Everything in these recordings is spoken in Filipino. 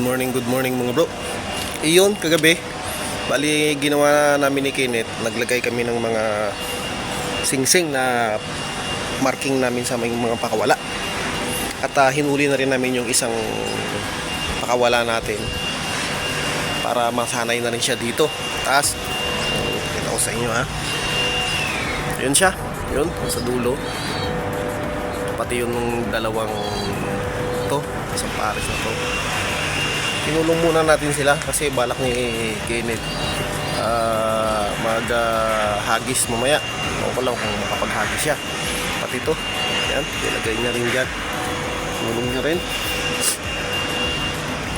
Morning, good morning mga bro. Iyon, kagabi, bali ginawa namin ni Kenneth, naglagay kami ng mga singsing na marking namin sa mga pakawala. At ah, hinuli na rin namin yung isang pakawala natin para masanay na rin siya dito. Taas. Kita ko sa inyo ha. Yun siya. Yun, sa dulo. Pati yung dalawang to, isang pares na to. Tinulong muna natin sila kasi balak ni Kenneth ah, mag-hagis mamaya. Ewan ko lang kung makapaghagis siya. Pati ito. Yan, ilagay niya rin dyan. Tinulong niya rin.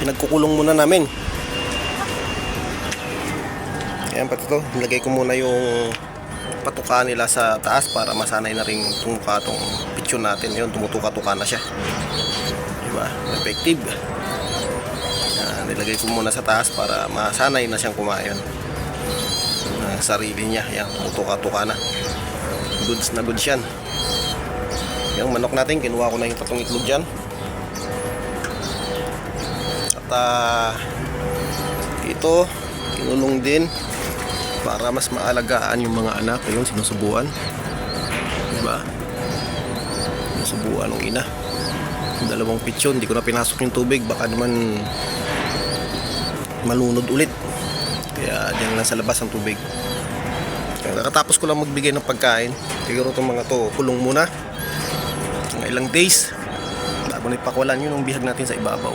Pinagkukulong muna namin. Yan, pati ito. Nilagay ko muna yung patuka nila sa taas para masanay na rin tumuka tong picture natin. Yun, tumutuka-tuka na siya. Diba? Effective. Yan, nilagay ko muna sa taas para masanay na siyang kumain. Ng sarili niya. Yan, tumutuka-tuka na. Goods na goods yan. Yung manok natin, kinuha ko na yung tatong itlog dyan. At ah, ito, kinulong din para mas maalagaan yung mga anak. Ayun, sinusubuan. Diba? Sinusubuan ng ina. Dalawang pitsyon, hindi ko na pinasok yung tubig. Baka naman malunod ulit. Kaya dyan lang sa labas ang tubig. Nakatapos ko lang magbigay ng pagkain. Siguro itong mga to, kulong muna. Mga ilang days. Bago na ipakwalan yun ang bihag natin sa ibabaw.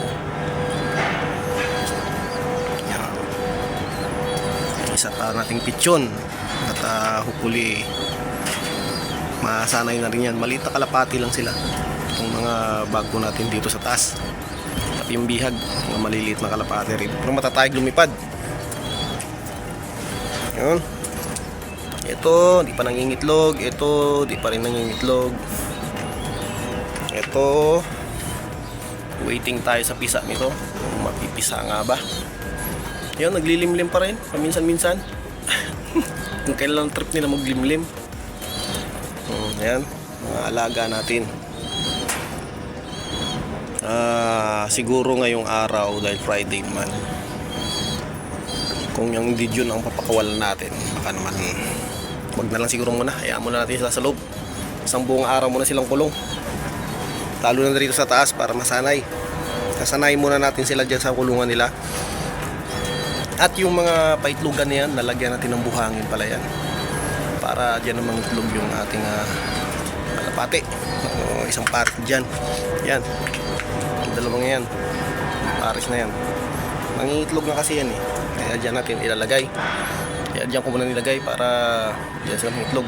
Yan. Isa pa nating pitsyon. At ah, hopefully, masanay na rin yan. Maliit kalapati lang sila. Itong mga bago natin dito sa taas. At yung bihag, mga maliliit na kalapati rin. Pero matatayag lumipad. Yun. Ito, di pa nangingitlog. Ito, di pa rin nangingitlog. Ito, waiting tayo sa pisa nito. Mapipisa nga ba. Yun, naglilimlim pa rin. Paminsan-minsan. Kung kailan trip nila maglimlim. Hmm, yan, mga alaga natin. Siguro ngayong araw dahil Friday man. Kung yung video ang papakawalan natin, baka naman wag na lang siguro muna. Hayaan muna natin sila sa loob. Isang buong araw muna silang kulong. Talo na dito sa taas para masanay. Sasanay muna natin sila dyan sa kulungan nila. At yung mga paitlugan na yan, lalagyan natin ng buhangin pala yan. Para dyan naman itlog yung ating uh, kalapate. O, isang pares dyan. Yan. Dalawang yan. Pares na yan. Mangingitlog na kasi yan eh. Kaya dyan natin ilalagay. Kaya dyan ko muna nilagay para dyan sila mangitlog.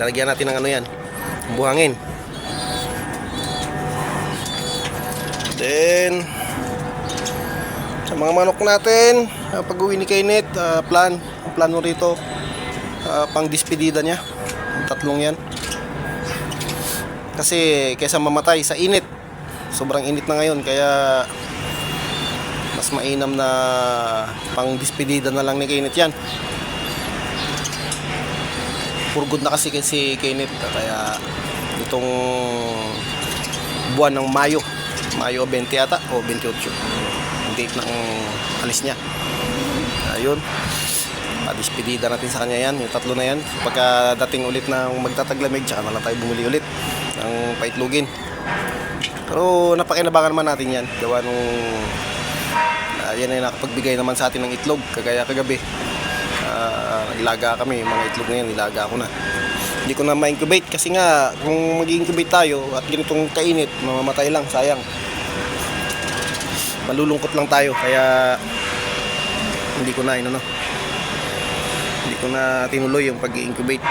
Lalagyan natin ng ano yan. Buhangin. Then, sa mga manok natin, uh, pag uwi ni Kenneth, ah, plan, ang plano rito, ah, pang dispedida niya, tatlong yan. Kasi kaysa mamatay sa init, sobrang init na ngayon, kaya mas mainam na pang dispedida na lang ni Kenneth yan. Purgod na kasi si Kenneth, kaya itong buwan ng Mayo, Mayo 20 ata o 28 yung date ng alis niya. Ayun padispedida natin sa kanya yan yung tatlo na yan. Pagka dating ulit ng magtataglamig tsaka na lang tayo bumili ulit ng paitlugin pero napakinabangan naman natin yan. Gawa nung uh, yan ay nakapagbigay naman sa atin ng itlog. Kagaya kagabi uh, naglaga kami. Yung mga itlog na yan nilaga ko na. Hindi ko na ma-incubate kasi nga kung mag-incubate tayo at ganitong kainit mamamatay lang. Sayang. Malulungkot lang tayo. Kaya hindi ko na ano hindi ko na tinuloy yung pag-incubate.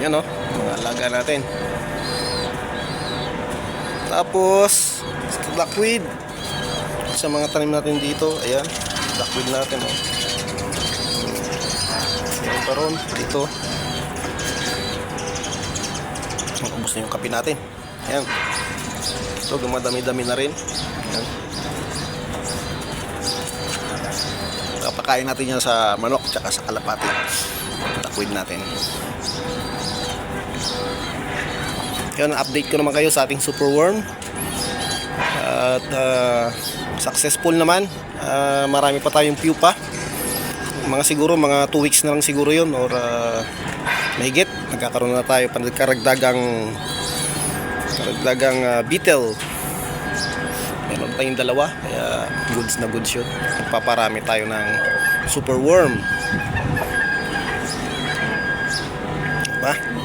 Ayan o mga alaga natin tapos duckweed sa mga tanim natin dito ayan duckweed natin o ayan pa ron dito makubos na yung kape natin ayan ito, gumadami-dami na rin. Yan. Kapakain natin yan sa manok tsaka sa kalapati. Takwid natin. Yun, update ko naman kayo sa ating super worm. At ah, successful naman. Ah, marami pa tayong pupa. Mga siguro, mga 2 weeks na lang siguro yun or ah, mahigit. Nagkakaroon na tayo pa karagdagang ah, beetle. Meron tayong dalawa, kaya goods na goods yun. Nagpaparami tayo ng super worm. Diba?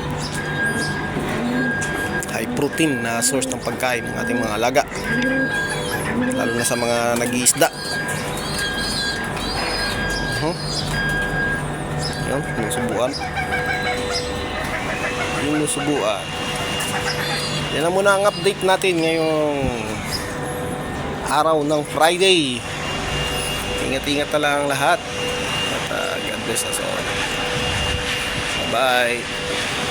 Protein na source ng pagkain ng ating mga alaga. Lalo na sa mga nag-iisda. Uh-huh. Yan, sinusubuan. Sinusubuan. Yan na muna ang update natin ngayong araw ng Friday. Ingat-ingat na lang ang lahat. At uh, God bless us all. Bye-bye.